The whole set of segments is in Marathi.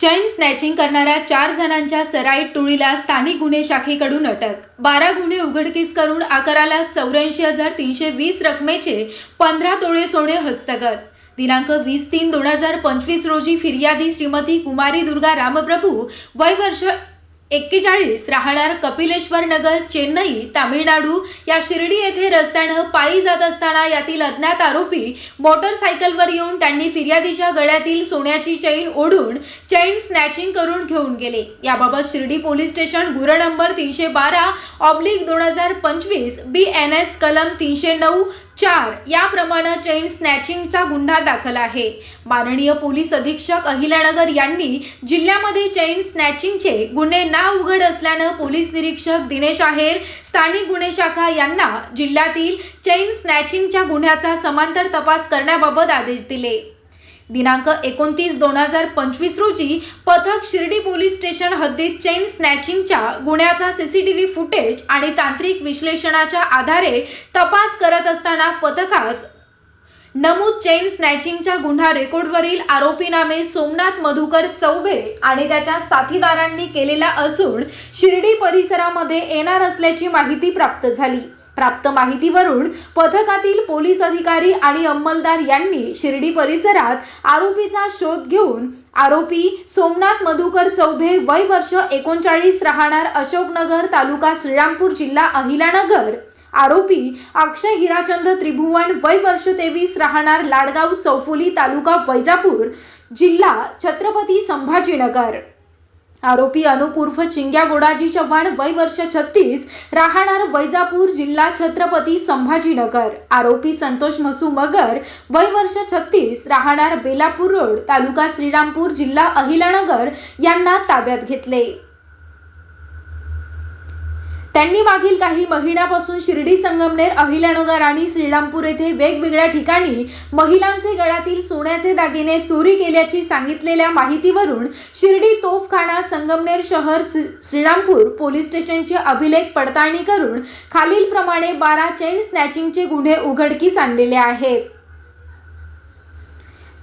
चैन स्नॅचिंग करणाऱ्या चार जणांच्या सराईट टोळीला स्थानिक गुन्हे शाखेकडून अटक. बारा गुन्हे उघडकीस करून अकराला चौऱ्याऐंशी हजार तीनशे वीस रकमेचे पंधरा तोळे सोने हस्तगत. दिनांक वीस तीन दोन हजार पंचवीस रोजी फिर्यादी श्रीमती कुमारी दुर्गा रामप्रभू वय वर्ष एक्केचाळीस राहणार कपिलेश्वर नगर चेन्नई तामिळनाडू. या शिर्डी येथे रस्त्यानं पायी जात असताना यातील अज्ञात आरोपी मोटरसायकलवर येऊन त्यांनी फिर्यादीच्या गळ्यातील सोन्याची चैन ओढून चैन स्नॅचिंग करून घेऊन गेले. याबाबत शिर्डी पोलीस स्टेशन गुर नंबर तीनशे बारा ऑब्लिक दोन हजार पंचवीस बी एन एस कलम तीनशे नऊ चार याप्रमाणे चैन स्नॅचिंगचा गुन्हा दाखल आहे. माननीय पोलीस अधीक्षक अहिल्यानगर यांनी जिल्ह्यामध्ये चैन स्नॅचिंगचे गुन्हे ना उघड असल्यानं पोलीस निरीक्षक दिनेश आहेर स्थानिक गुन्हे शाखा यांना जिल्ह्यातील चैन स्नॅचिंगच्या गुन्ह्याचा समांतर तपास करण्याबाबत आदेश दिले. दिनांक एकोणतीस दोन हजार पंचवीस रोजी पथक शिर्डी पोलीस स्टेशन हद्दीत चेन स्नॅचिंगच्या गुन्ह्याचा सीसीटीव्ही फुटेज आणि तांत्रिक विश्लेषणाच्या आधारे तपास करत असताना पथकास नमूद चेन स्नॅचिंगच्या गुन्हा रेकॉर्डवरील आरोपी नामे सोमनाथ मधुकर चौबे आणि त्याच्या साथीदारांनी केलेला असून शिर्डी परिसरामध्ये येणार असल्याची माहिती प्राप्त झाली. प्राप्त माहितीवरून पथकातील पोलीस अधिकारी आणि अंमलदार यांनी शिर्डी परिसरात आरोपीचा शोध घेऊन आरोपी सोमनाथ मधुकर चौबे वय वर्ष एकोणचाळीस राहणार अशोकनगर तालुका श्रीरामपूर जिल्हा अहिलानगर आरोपी अक्षय हिराचंद त्रिभुवन वय वर्ष तेवीस राहणार लाडगाव चौफुली तालुका वैजापूर जिल्हा छत्रपती संभाजीनगर. आरोपी अनुपूर्व चिंग्या गोडाजी चव्हाण वय वर्ष छत्तीस राहणार वैजापूर जिल्हा छत्रपती संभाजीनगर. आरोपी संतोष मसू मगर वय वर्ष छत्तीस राहणार बेलापूर रोड तालुका श्रीरामपूर जिल्हा अहिलानगर यांना ताब्यात घेतले. त्यांनी मागील काही महिन्यापासून शिर्डी संगमनेर अहिल्यानगर आणि श्रीरामपूर येथे वेगवेगळ्या ठिकाणी महिलांचे गळ्यातील सोन्याचे दागिने चोरी केल्याची सांगितलेल्या माहितीवरून शिर्डी तोफखाना संगमनेर शहर श्री- श्रीरामपूर पोलीस स्टेशनची अभिलेख पडताळणी करून खालीलप्रमाणे बारा चेन स्नॅचिंगचे गुन्हे उघडकीस आणलेले आहेत.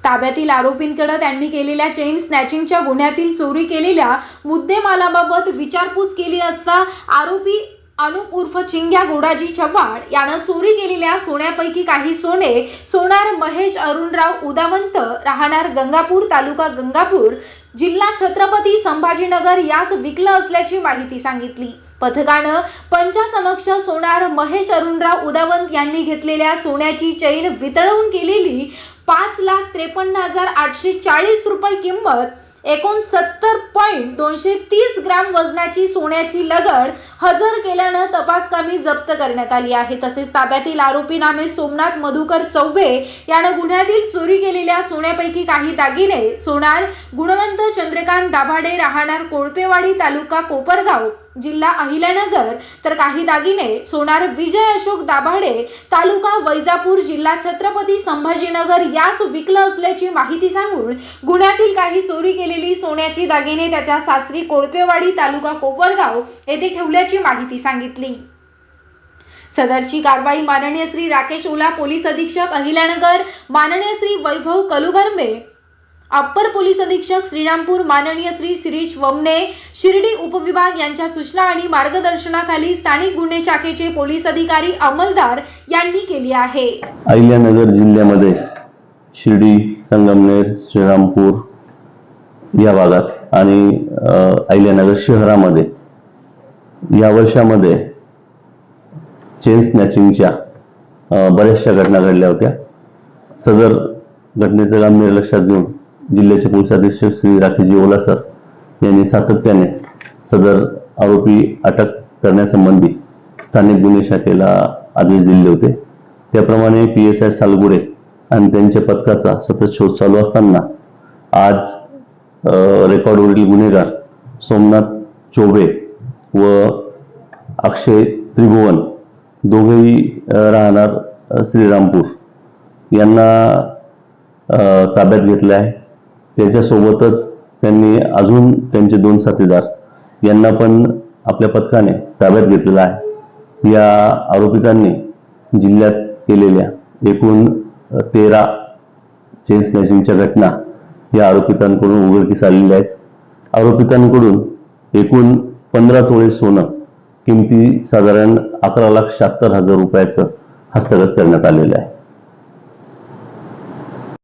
ताब्यातील आरोपींकडे त्यांनी केलेल्या चेन स्नॅचिंगच्या गुन्ह्यातील चोरी केलेल्या मुद्देमालाबाबत विचारपूस केली असता आरोपी अनुप उर्फ चिंग्या गोडाजी चव्हाण यानं चोरी केलेल्या सोन्यापैकी काही सोने सोनार महेश अरुणराव उदावंत राहणार गंगापूर तालुका गंगापूर जिल्हा छत्रपती संभाजीनगर यास विकलं असल्याची माहिती सांगितली. पथकानं पंचासमक्ष सोनार महेश अरुणराव उदावंत यांनी घेतलेल्या सोन्याची चैन वितळवून केलेली पाच लाख त्रेपन्न हजार आठशे चाळीस रुपये किंमत एकोणसत्तर पॉईंट दोनशे तीस ग्रॅम वजनाची सोन्याची लगड हजर केल्यानं तपासकामी जप्त करण्यात आली आहे. तसेच ताब्यातील आरोपी नामे सोमनाथ मधुकर चौबे यानं गुन्ह्यातील चोरी केलेल्या सोन्यापैकी काही दागिने सोनार गुणवंत चंद्रकांत दाभाडे राहणार कोळपेवाडी तालुका कोपरगाव जिल्हा अहिल्यानगर तर काही दागिने सोनार विजय अशोक दाभाडे तालुका वैजापूर जिल्हा छत्रपती संभाजीनगर यास विकलं असल्याची माहिती सांगून गुन्ह्यातील काही चोरी केलेली सोन्याची दागिने त्याच्या सासरी कोळपेवाडी तालुका कोपरगाव येथे ठेवल्याची माहिती सांगितली. सदरची कारवाई माननीय श्री राकेश ओला पोलीस अधीक्षक अहिल्यानगर माननीय श्री वैभव कलुभरमे अप्पर पोलीस अधीक्षक श्रीरामपूर माननीय श्री शिरीष वमने शिर्डी उपविभाग यांच्या सूचना आणि मार्गदर्शनाखाली स्थानिक गुन्हे शाखेचे पोलीस अधिकारी अंमलदार यांनी केली आहे. अहिल्यानगर जिल्ह्यामध्ये शिर्डी संगमनेर श्रीरामपूर या भागात आणि अहिल्यानगर शहरामध्ये. या वर्षामध्ये चेन स्नॅचिंगच्या बऱ्याचशा घटना घडल्या होत्या. सदर घटनेचं गांभीर्य लक्षात घेऊन जिल्ह्याचे पोलीस अधीक्षक श्री राकेशजी ओला सर यांनी सातत्याने सदर आरोपी अटक करण्यासंबंधी स्थानिक गुन्हे शाखेला आदेश दिले होते. त्याप्रमाणे पी एस आय सालगुडे आणि त्यांच्या पथकाचा सतत शोध चालू असताना आज रेकॉर्डवरील गुन्हेगार सोमनाथ चोबे व अक्षय त्रिभुवन. दोघेही राहणार श्रीरामपूर. यांना ताब्यात घेतले आहे. त्याच्यासोबतच त्यांनी अजून त्यांचे दोन साथीदार यांना पण आपल्या पथकाने ताब्यात घेतलेला आहे. या आरोपितांनी जिल्ह्यात केलेल्या एकूण तेरा चेन स्नॅचिंगच्या घटना या आरोपितांकडून उघडकीस आलेले आहेत. आरोपितांकडून एकूण पंधरा तोळे सोनं किमती साधारण अकरा लाख शहात्तर हजार रुपयाचं हस्तगत करण्यात आलेलं आहे.